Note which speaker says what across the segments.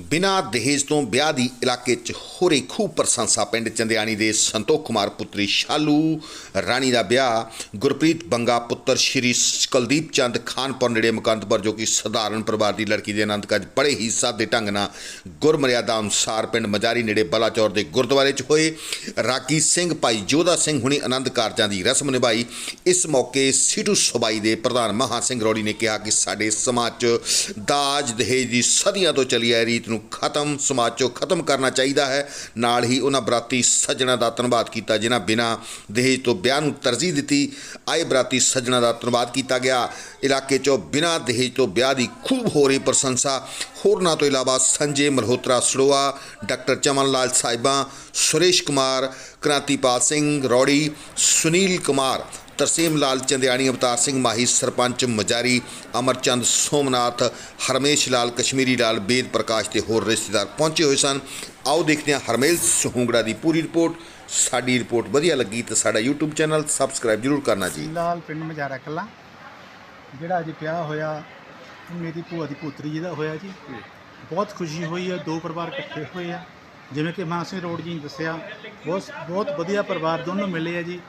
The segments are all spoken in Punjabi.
Speaker 1: ਬਿਨਾਂ ਦਹੇਜ ਤੋਂ ਵਿਆਹ ਦੀ ਇਲਾਕੇ 'ਚ ਹੋ ਰਹੀ ਖੂਬ ਪ੍ਰਸ਼ੰਸਾ ਪਿੰਡ ਚੰਦਿਆਣੀ ਦੇ ਸੰਤੋਖ ਕੁਮਾਰ ਪੁੱਤਰੀ ਸ਼ਾਲੂ ਰਾਣੀ ਦਾ ਵਿਆਹ, ਗੁਰਪ੍ਰੀਤ ਬੰਗਾ ਪੁੱਤਰ ਸ਼੍ਰੀ ਕੁਲਦੀਪ ਚੰਦ ਖਾਨਪੁਰ ਨੇੜੇ ਮੁਕੰਦਪੁਰ ਜੋ ਕਿ ਸਧਾਰਨ ਪਰਿਵਾਰ ਦੀ ਲੜਕੀ ਦੇ ਆਨੰਦ ਕਾਜ ਬੜੇ ਹੀ ਸਾਦੇ ਢੰਗ ਨਾਲ ਗੁਰਮਰਿਆਦਾ ਅਨੁਸਾਰ ਪਿੰਡ ਮਜਾਰੀ ਨੇੜੇ ਬਲਾਚੌਰ ਦੇ ਗੁਰਦੁਆਰੇ 'ਚ ਹੋਏ। ਰਾਗੀ ਸਿੰਘ ਭਾਈ ਜੋਧਾ ਸਿੰਘ ਹੁਣੀ ਆਨੰਦ ਕਾਰਜਾਂ ਦੀ ਰਸਮ ਨਿਭਾਈ। ਇਸ ਮੌਕੇ ਸੀਟੂ ਸਬਾਈ ਦੇ ਪ੍ਰਧਾਨ ਮਹਾ ਸਿੰਘ ਰੋੜੀ ਨੇ ਕਿਹਾ ਕਿ ਸਾਡੇ ਸਮਾਜ 'ਚ ਦਾਜ ਦਹੇਜ ਦੀ ਸਦੀਆਂ ਤੋਂ ਚੱਲੀ ਆ ਰੀਤ ਨੂੰ ਖਤਮ, ਸਮਾਜ 'ਚੋਂ ਖਤਮ ਕਰਨਾ ਚਾਹੀਦਾ ਹੈ। ਨਾਲ ਹੀ ਉਹਨਾਂ ਬਰਾਤੀ ਸੱਜਣਾ ਦਾ ਧੰਨਵਾਦ ਕੀਤਾ, ਜਿਨ੍ਹਾਂ ਬਿਨਾਂ ਦਹੇਜ ਤੋਂ ਵਿਆਹ ਨੂੰ ਤਰਜੀਹ ਦਿੱਤੀ, ਆਏ ਬਰਾਤੀ ਸੱਜਣਾ ਦਾ ਧੰਨਵਾਦ ਕੀਤਾ ਗਿਆ। ਇਲਾਕੇ 'ਚੋਂ ਬਿਨਾਂ ਦਹੇਜ ਤੋਂ ਵਿਆਹ ਦੀ ਖੂਬ ਹੋ ਰਹੀ ਪ੍ਰਸ਼ੰਸਾ। ਹੋਰਨਾਂ ਤੋਂ ਇਲਾਵਾ ਸੰਜੇ ਮਲਹੋਤਰਾ ਸੜੋਆ, ਡਾਕਟਰ ਚਮਨ ਲਾਲ ਸਾਹਿਬਾਂ, ਸੁਰੇਸ਼ ਕੁਮਾਰ, ਕ੍ਰਾਂਤੀਪਾਲ ਸਿੰਘ ਰੌੜੀ, ਸੁਨੀਲ ਕੁਮਾਰ ਤਰਸੇਮ ਲਾਲ ਚੰਦਿਆਣੀ, ਅਵਤਾਰ ਸਿੰਘ ਮਾਹੀ, ਸਰਪੰਚ ਮਜਾਰੀ, ਅਮਰਚੰਦ ਸੋਮਨਾਥ, ਹਰਮੇਸ਼ ਲਾਲ, ਕਸ਼ਮੀਰੀ ਲਾਲ, ਬੇਦ ਪ੍ਰਕਾਸ਼ ਤੇ ਹੋਰ ਰਿਸ਼ਤੇਦਾਰ ਪਹੁੰਚੇ ਹੋਏ ਸਨ। ਆਓ ਦੇਖਦੇ ਹਾਂ ਹਰਮੇਲ ਸਹੂੰਗੜਾ ਦੀ ਪੂਰੀ ਰਿਪੋਰਟ। ਸਾਡੀ ਰਿਪੋਰਟ ਵਧੀਆ ਲੱਗੀ ਤਾਂ ਸਾਡਾ YouTube ਚੈਨਲ ਸਬਸਕ੍ਰਾਈਬ ਜਰੂਰ ਕਰਨਾ ਜੀ।
Speaker 2: ਲਾਲ ਪਿੰਡ ਮਜਾਰਾ ਕਲਾਂ ਜਿਹੜਾ ਅੱਜ ਵਿਆਹ ਹੋਇਆ, ਮੇਰੀ ਭੂਆ ਦੀ ਪੁੱਤਰੀ ਜੀ ਦਾ ਹੋਇਆ ਜੀ। ਬਹੁਤ ਖੁਸ਼ੀ ਹੋਈ ਹੈ, ਦੋ ਪਰਿਵਾਰ ਇਕੱਠੇ ਹੋਏ ਆ। ਜਿਵੇਂ ਕਿ ਮਾਨ ਰੋਡ ਜੀ ਨੇ ਦੱਸਿਆ, ਬਹੁਤ ਬਹੁਤ ਵਧੀਆ ਪਰਿਵਾਰ ਦੋਨੋਂ ਮਿਲੇ ਆ ਜੀ।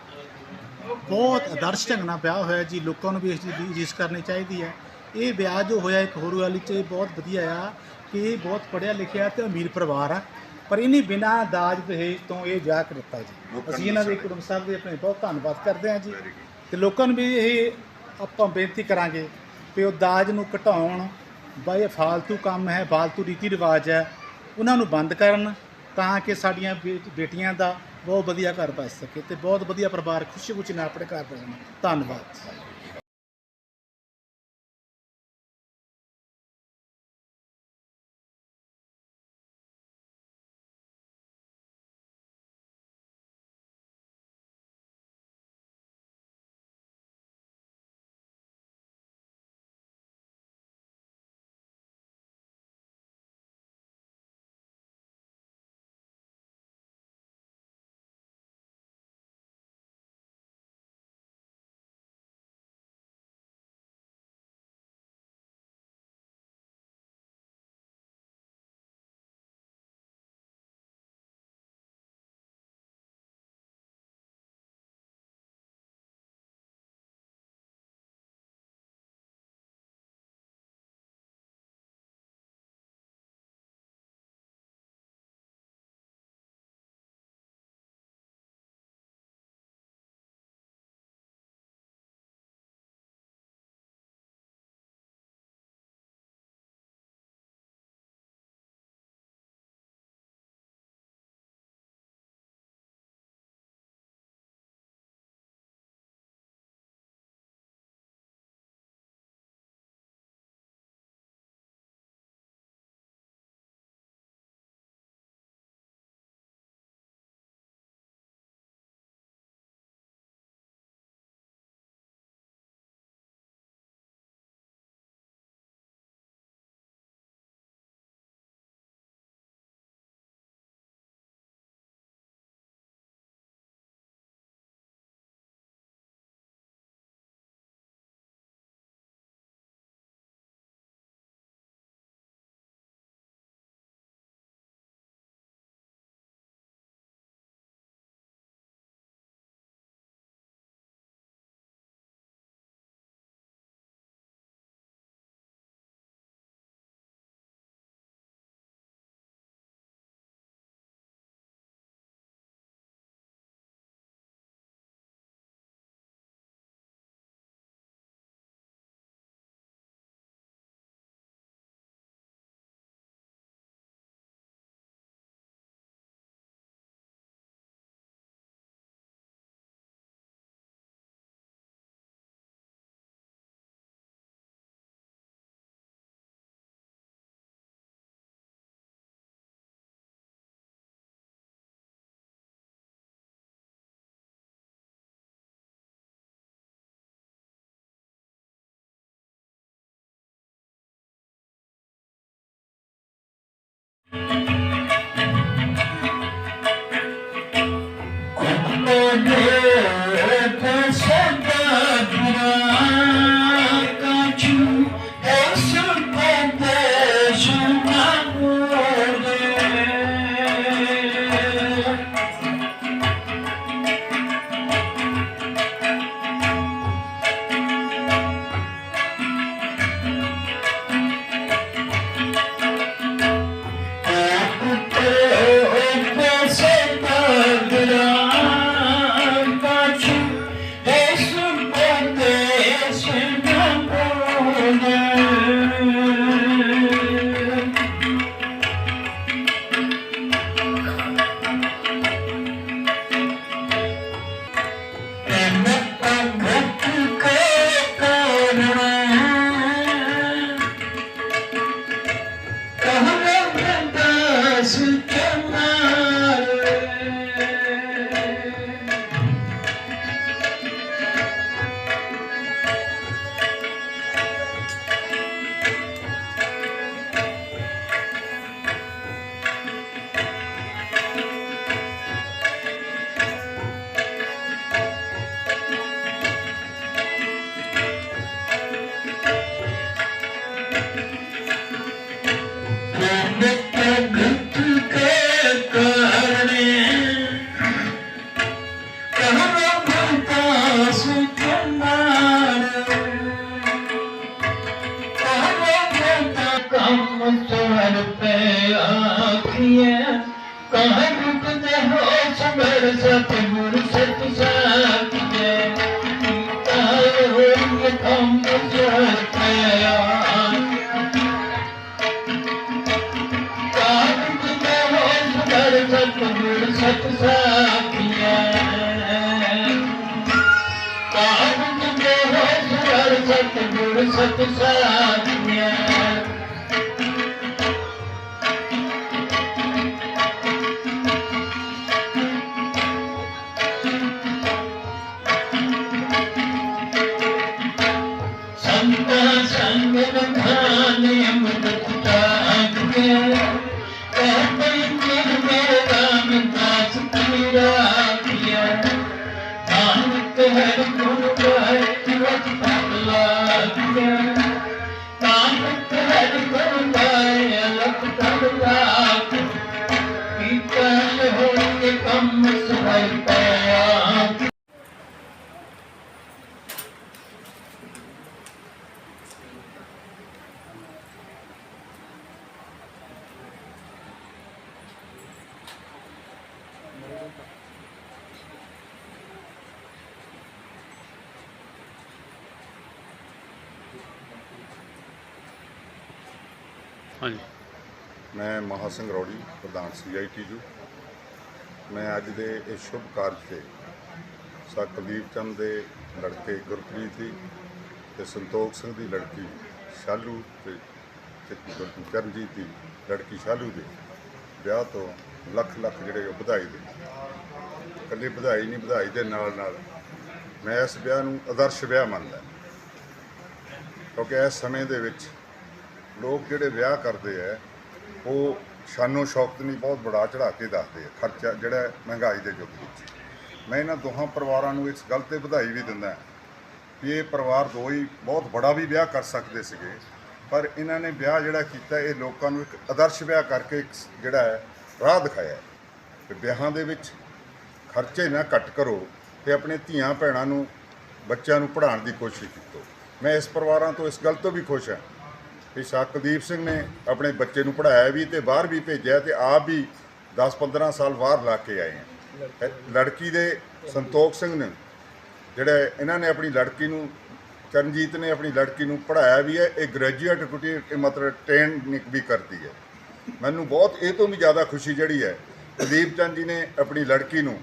Speaker 2: ਬਹੁਤ ਆਦਰਸ਼ ਢੰਗ ਨਾਲ ਵਿਆਹ ਹੋਇਆ ਜੀ ਲੋਕਾਂ ਨੂੰ ਵੀ ਇਸ ਚੀਜ਼ ਦੀ ਇੱਜ਼ਤ ਕਰਨੀ ਚਾਹੀਦੀ ਹੈ। ਇਹ ਵਿਆਹ ਜੋ ਹੋਇਆ ਇੱਕ ਹੋਰ ਗੱਲ 'ਚ ਇਹ ਬਹੁਤ ਵਧੀਆ ਆ ਕਿ ਇਹ ਬਹੁਤ ਪੜ੍ਹਿਆ ਲਿਖਿਆ ਤੇ ਅਮੀਰ ਪਰਿਵਾਰ ਆ। ਪਰ ਇਹਨੇ ਬਿਨਾਂ ਦਾਜ ਦਹੇਜ ਤੋਂ ਇਹ ਵਿਆਹ ਕਰ ਦਿੱਤਾ ਜੀ। ਅਸੀਂ ਇਹਨਾਂ ਦੇ ਕੁੜਮ ਸਾਹਿਬ ਦੇ ਆਪਣੇ ਬਹੁਤ ਧੰਨਵਾਦ ਕਰਦੇ ਹਾਂ ਜੀ। ਤੇ ਲੋਕਾਂ ਨੂੰ ਵੀ ਇਹ ਆਪਾਂ ਬੇਨਤੀ ਕਰਾਂਗੇ ਕਿ ਉਹ ਦਾਜ ਨੂੰ ਘਟਾਉਣ ਬਈ ਇਹ ਫਾਲਤੂ ਕੰਮ ਹੈ ਫਾਲਤੂ ਰੀਤੀ ਰਿਵਾਜ ਹੈ ਉਹਨਾਂ ਨੂੰ ਬੰਦ ਕਰਨ ਤਾਂ ਕਿ ਸਾਡੀਆਂ ਬੇਟੀਆਂ ਦਾ ਬਹੁਤ ਵਧੀਆ ਘਰ ਬਚ ਸਕੇ ਤੇ ਬਹੁਤ ਵਧੀਆ ਪਰਿਵਾਰ ਖੁਸ਼ੀ ਖੁਸ਼ੀ ਨਾਲ ਆਪਣੇ ਘਰ ਬਸਣ ਧੰਨਵਾਦ।
Speaker 3: ਹੋਈ
Speaker 4: ਹਾਂਜੀ।
Speaker 5: ਮੈਂ ਮਹਾ ਸਿੰਘ ਰੌੜੀ ਪ੍ਰਧਾਨ ਸੀਆਈਟੀਯੂ ਮੈਂ ਅੱਜ ਦੇ ਇਹ ਸ਼ੁਭ ਕਾਰਜ ਤੇ ਸਾ ਕੁਲਦੀਪ ਚੰਦ ਦੇ ਲੜਕੇ ਗੁਰਪ੍ਰੀਤ ਦੀ ਤੇ ਸੰਤੋਖ ਸਿੰਘ ਦੀ ਲੜਕੀ ਸ਼ਾਲੂ ਤੇ ਤੇ ਚਰਨਜੀਤ ਦੀ ਲੜਕੀ ਸ਼ਾਲੂ ਦੇ ਵਿਆਹ ਤੋਂ ਲੱਖ ਲੱਖ ਜਿਹੜੇ ਉਹ ਵਧਾਈ ਦੇ। ਇਕੱਲੀ ਵਧਾਈ ਨਹੀਂ, ਵਧਾਈ ਦੇ ਨਾਲ ਨਾਲ ਮੈਂ ਇਸ ਵਿਆਹ ਨੂੰ ਆਦਰਸ਼ ਵਿਆਹ ਮੰਨਦਾ। ਕਿਉਂਕਿ ਇਸ ਸਮੇਂ ਦੇ ਵਿੱਚ ਲੋਕ ਜਿਹੜੇ ਵਿਆਹ ਕਰਦੇ ਆ, ਉਹ ਸ਼ਾਨੋ ਸ਼ੌਕਤ ਨਹੀਂ, ਬਹੁਤ ਬੜਾ ਚੜਾ ਕੇ ਦੱਸਦੇ ਆ, ਖਰਚਾ ਜਿਹੜਾ ਮਹਿੰਗਾਈ ਦੇ ਯੁੱਗ ਵਿੱਚ। ਮੈਂ ਇਹਨਾਂ ਦੋਹਾਂ ਪਰਿਵਾਰਾਂ ਨੂੰ ਇਸ ਗੱਲ ਤੇ ਵਧਾਈ ਵੀ ਦਿੰਦਾ ਕਿ ਇਹ ਪਰਿਵਾਰ ਦੋ ਹੀ ਬਹੁਤ ਬੜਾ ਵੀ ਵਿਆਹ ਕਰ ਸਕਦੇ ਸੀਗੇ, ਪਰ ਇਹਨਾਂ ਨੇ ਵਿਆਹ ਜਿਹੜਾ ਕੀਤਾ, ਇਹ ਲੋਕਾਂ ਨੂੰ ਇੱਕ ਆਦਰਸ਼ ਵਿਆਹ ਕਰਕੇ ਇੱਕ ਜਿਹੜਾ ਹੈ, ਰਾਹ ਦਿਖਾਇਆ ਕਿ ਵਿਆਹਾਂ ਦੇ ਵਿੱਚ ਖਰਚੇ ਨਾ ਘੱਟ ਕਰੋ ਤੇ ਆਪਣੇ ਧੀਆਂ ਭੈਣਾਂ ਨੂੰ, ਬੱਚਿਆਂ ਨੂੰ ਪੜ੍ਹਾਉਣ ਦੀ ਕੋਸ਼ਿਸ਼ ਕੀਤੀ। ਮੈਂ ਇਸ ਪਰਿਵਾਰਾਂ ਤੋਂ ਇਸ ਗੱਲ ਤੋਂ ਵੀ ਖੁਸ਼ ਹਾਂ ਕਿ ਸ਼ਾਕਦੀਪ ਸਿੰਘ ਨੇ ਆਪਣੇ ਬੱਚੇ ਨੂੰ ਪੜ੍ਹਾਇਆ ਵੀ ਤੇ ਬਾਹਰ ਵੀ ਭੇਜਿਆ ਤੇ ਆਪ ਵੀ 10-15 ਸਾਲ ਬਾਹਰ ਲਾ ਕੇ ਆਏ ਇਹ ਲੜਕੀ ਦੇ ਸੰਤੋਖ ਸਿੰਘ ਨੇ ਜਿਹੜੇ ਇਹਨਾਂ ਨੇ ਆਪਣੀ ਲੜਕੀ ਨੂੰ ਚਰਨਜੀਤ ਨੇ ਆਪਣੀ ਲੜਕੀ ਨੂੰ ਪੜ੍ਹਾਇਆ ਵੀ ਹੈ ਇਹ ਗ੍ਰੈਜੂਏਟ ਕੁਟੀ ਮਤਲਬ ਟ੍ਰੇਨਿੰਗ ਵੀ ਕਰਦੀ ਹੈ। ਮੈਨੂੰ ਬਹੁਤ ਇਹ ਤੋਂ ਵੀ ਜ਼ਿਆਦਾ ਖੁਸ਼ੀ ਜਿਹੜੀ ਹੈ ਕੁਲਦੀਪ ਚੰਦ ਜੀ ਨੇ ਆਪਣੀ ਲੜਕੀ ਨੂੰ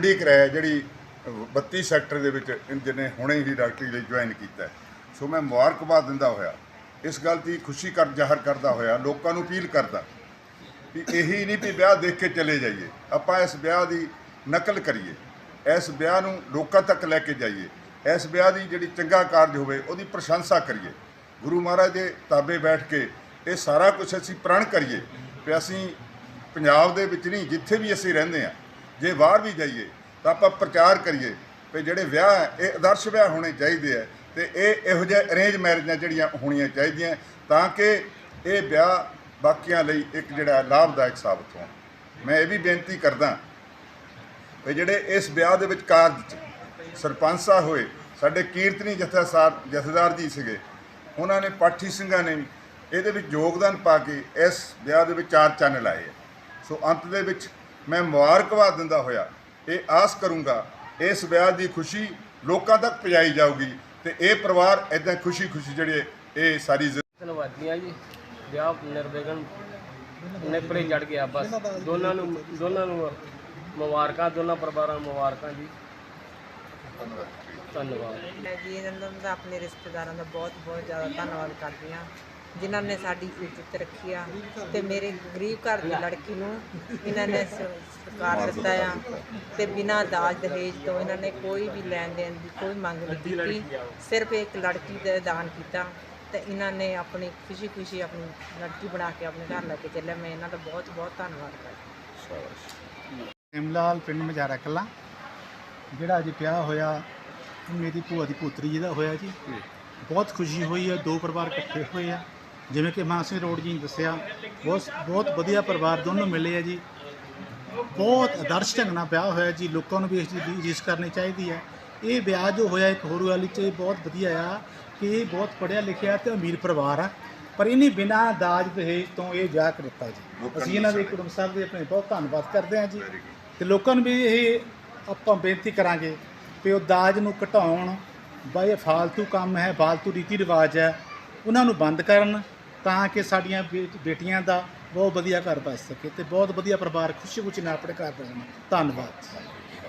Speaker 5: ਡੀ ਕਰਾਇਆ ਜਿਹੜੀ 32 ਸੈਕਟਰ ਦੇ ਵਿੱਚ ਜਿਹਨੇ ਹੁਣੇ ਹੀ ਡਾਕਟਰੀ ਲਈ ਜੁਆਇਨ ਕੀਤਾ। ਸੋ ਮੈਂ ਮੁਬਾਰਕਬਾਦ ਦਿੰਦਾ ਹੋਇਆ। ਇਸ ਗੱਲ ਦੀ ਖੁਸ਼ੀ ਕਰ ਜ਼ਾਹਰ ਕਰਦਾ ਹੋਇਆ, ਲੋਕਾਂ ਨੂੰ ਅਪੀਲ ਕਰਦਾ ਵੀ ਇਹੀ ਨਹੀਂ ਵੀ ਵਿਆਹ ਦੇਖ ਕੇ ਚਲੇ ਜਾਈਏ। ਆਪਾਂ ਇਸ ਵਿਆਹ ਦੀ ਨਕਲ ਕਰੀਏ। ਇਸ ਵਿਆਹ ਨੂੰ ਲੋਕਾਂ ਤੱਕ ਲੈ ਕੇ ਜਾਈਏ। ਇਸ ਵਿਆਹ ਦੀ ਜਿਹੜੀ ਚੰਗਾ ਕਾਰਜ ਹੋਵੇ, ਉਹਦੀ ਪ੍ਰਸ਼ੰਸਾ ਕਰੀਏ। ਗੁਰੂ ਮਹਾਰਾਜ ਦੇ ਤਾਬੇ ਬੈਠ ਕੇ ਇਹ ਸਾਰਾ ਕੁਝ ਅਸੀਂ ਪ੍ਰਣ ਕਰੀਏ ਵੀ ਅਸੀਂ ਪੰਜਾਬ ਦੇ ਵਿੱਚ ਨਹੀਂ, ਜਿੱਥੇ ਵੀ ਅਸੀਂ ਰਹਿੰਦੇ ਆ ਜੇ ਬਾਹਰ ਵੀ ਜਾਈਏ ਤਾਂ ਆਪਾਂ ਪ੍ਰਚਾਰ ਕਰੀਏ ਵੀ ਜਿਹੜੇ ਵਿਆਹ ਹੈ, ਇਹ ਆਦਰਸ਼ ਵਿਆਹ ਹੋਣੇ ਚਾਹੀਦੇ ਆ ਤੇ ਇਹ ਇਹੋ ਜਿਹੇ ਅਰੇਂਜ ਮੈਰਿਜਾਂ ਜਿਹੜੀਆਂ ਹੋਣੀਆਂ ਚਾਹੀਦੀਆਂ ਤਾਂ ਕਿ ਇਹ ਵਿਆਹ ਬਾਕੀਆਂ ਲਈ ਇੱਕ ਜਿਹੜਾ ਲਾਭਦਾਇਕ ਸਾਬਤ ਹੋਣ। ਮੈਂ ਇਹ ਵੀ ਬੇਨਤੀ ਕਰਦਾ ਵੀ ਜਿਹੜੇ ਇਸ ਵਿਆਹ ਦੇ ਵਿੱਚ ਕਾਰਜ 'ਚ ਸਰਪੰਚ ਸਾਹਿਬ ਹੋਏ, ਸਾਡੇ ਕੀਰਤਨੀ ਜਥੇਦਾਰ ਜਥੇਦਾਰ ਜੀ ਸੀਗੇ, ਉਹਨਾਂ ਨੇ ਪਾਠੀ ਸਿੰਘਾਂ ਨੇ ਵੀ ਇਹਦੇ ਵਿੱਚ ਯੋਗਦਾਨ ਪਾ ਕੇ ਇਸ ਵਿਆਹ ਦੇ ਵਿੱਚ ਚਾਰ ਚੰਨ ਲਾਏ ਸੋ ਅੰਤ ਦੇ ਵਿੱਚ ਮੈਂ ਮੁਬਾਰਕਬਾਦ ਦਿੰਦਾ ਹੋਇਆ, ਇਹ ਆਸ ਕਰੂੰਗਾ ਇਸ ਵਿਆਹ ਦੀ ਖੁਸ਼ੀ ਲੋਕਾਂ ਤੱਕ ਪਹੁੰਚਾਈ ਜਾਊਗੀ ਤੇ ਇਹ ਪਰਿਵਾਰ ਇਦਾਂ ਖੁਸ਼ੀ-ਖੁਸ਼ੀ ਜਿਹੜੇ ਇਹ ਸਾਰੀ
Speaker 4: ਧੰਨਵਾਦੀਆਂ ਜੀ। ਵਿਆਹ ਨਿਰਵਿਘਨ ਨਿਪਰੇ ਚੜ ਗਿਆ ਬਸ। ਦੋਨਾਂ ਨੂੰ ਦੋਨਾਂ ਨੂੰ ਮੁਬਾਰਕਾਂ ਦੋਨਾਂ ਪਰਿਵਾਰਾਂ ਨੂੰ ਮੁਬਾਰਕਾਂ ਜੀ। ਧੰਨਵਾਦ।
Speaker 6: ਜੀ ਇਹਨਾਂ ਦਾ ਆਪਣੇ ਰਿਸ਼ਤੇਦਾਰਾਂ ਦਾ ਬਹੁਤ ਬਹੁਤ ਜ਼ਿਆਦਾ ਧੰਨਵਾਦ ਕਰਦੀ ਹਾਂ। ਜਿਨ੍ਹਾਂ ਨੇ ਸਾਡੀ ਇੱਜ਼ਤ ਰੱਖੀ ਆ ਤੇ ਮੇਰੇ ਗਰੀਬ ਘਰ ਦੀ ਲੜਕੀ ਨੂੰ ਇਹਨਾਂ ਨੇ ਸ- ਸਤਿਕਾਰ ਦਿੱਤਾ ਆ ਤੇ ਬਿਨਾਂ ਦਾਜ ਦਹੇਜ ਤੋਂ ਇਹਨਾਂ ਨੇ ਕੋਈ ਵੀ ਲੈਣ ਦੇਣ ਦੀ ਕੋਈ ਮੰਗ ਨਹੀਂ ਕੀਤੀ। ਸਿਰਫ ਇੱਕ ਲੜਕੀ ਦਾ ਦਾਨ ਕੀਤਾ ਤੇ ਇਹਨਾਂ ਨੇ ਆਪਣੀ ਖੁਸ਼ੀ ਖੁਸ਼ੀ ਆਪਣੀ ਲੜਕੀ ਬਣਾ ਕੇ ਆਪਣੇ ਘਰ ਲੈ ਕੇ ਚੱਲਿਆ। ਮੈਂ ਇਹਨਾਂ ਦਾ ਬਹੁਤ ਬਹੁਤ ਧੰਨਵਾਦ ਕਰਦੀ
Speaker 2: ਇਮਲਾਲ ਪਿੰਡ ਮਜਾਰਾ ਕਲਾਂ ਜਿਹੜਾ ਅੱਜ ਵਿਆਹ ਹੋਇਆ ਉਹ ਮੇਰੀ ਭੂਆ ਦੀ ਪੁੱਤਰੀ ਜੀ ਦਾ ਹੋਇਆ ਜੀ। ਬਹੁਤ ਖੁਸ਼ੀ ਹੋਈ ਹੈ ਦੋ ਪਰਿਵਾਰ ਇਕੱਠੇ ਹੋਏ ਆ। ਜਿਵੇਂ ਕਿ ਮਾਨ ਸਿੰਘ ਰੋਡ ਜੀ ਨੇ ਦੱਸਿਆ ਬਹੁਤ ਬਹੁਤ ਵਧੀਆ ਪਰਿਵਾਰ ਦੋਨੋਂ ਮਿਲੇ ਆ ਜੀ। ਬਹੁਤ ਆਦਰਸ਼ ਢੰਗ ਨਾਲ ਵਿਆਹ ਹੋਇਆ ਜੀ ਲੋਕਾਂ ਨੂੰ ਵੀ ਇਸ ਚੀਜ਼ ਦੀ ਰੀਸ ਕਰਨੀ ਚਾਹੀਦੀ ਹੈ। ਇਹ ਵਿਆਹ ਜੋ ਹੋਇਆ ਇੱਕ ਹੋਰ ਵਾਲੀ ਚ ਬਹੁਤ ਵਧੀਆ ਆ ਕਿ ਇਹ ਬਹੁਤ ਪੜ੍ਹਿਆ ਲਿਖਿਆ ਤੇ ਅਮੀਰ ਪਰਿਵਾਰ ਆ। ਪਰ ਇਹਨੇ ਬਿਨਾਂ ਦਾਜ ਦਹੇਜ ਤੋਂ ਇਹ ਵਿਆਹ ਕਰ ਦਿੱਤਾ ਜੀ। ਅਸੀਂ ਇਹਨਾਂ ਦੇ ਕੁੜਮ ਸਾਹਿਬ ਦੇ ਆਪਣੇ ਬਹੁਤ ਧੰਨਵਾਦ ਕਰਦੇ ਹਾਂ ਜੀ। ਤੇ ਲੋਕਾਂ ਨੂੰ ਵੀ ਇਹ ਆਪਾਂ ਬੇਨਤੀ ਕਰਾਂਗੇ ਕਿ ਉਹ ਦਾਜ ਨੂੰ ਘਟਾਉਣ ਬਈ ਫਾਲਤੂ ਕੰਮ ਹੈ ਫਾਲਤੂ ਰੀਤੀ ਰਿਵਾਜ ਹੈ ਉਹਨਾਂ ਨੂੰ ਬੰਦ ਕਰਨ। ਤਾਂ ਕਿ ਸਾਡੀਆਂ ਬੇ- ਬੇਟੀਆਂ ਦਾ ਬਹੁਤ ਵਧੀਆ ਘਰ ਬਸ ਸਕੇ ਤੇ ਬਹੁਤ ਵਧੀਆ ਪਰਿਵਾਰ ਖੁਸ਼ੀ ਖੁਸ਼ੀ ਨਾਲ ਆਪਣੇ ਘਰ ਬਸਣ ਧੰਨਵਾਦ।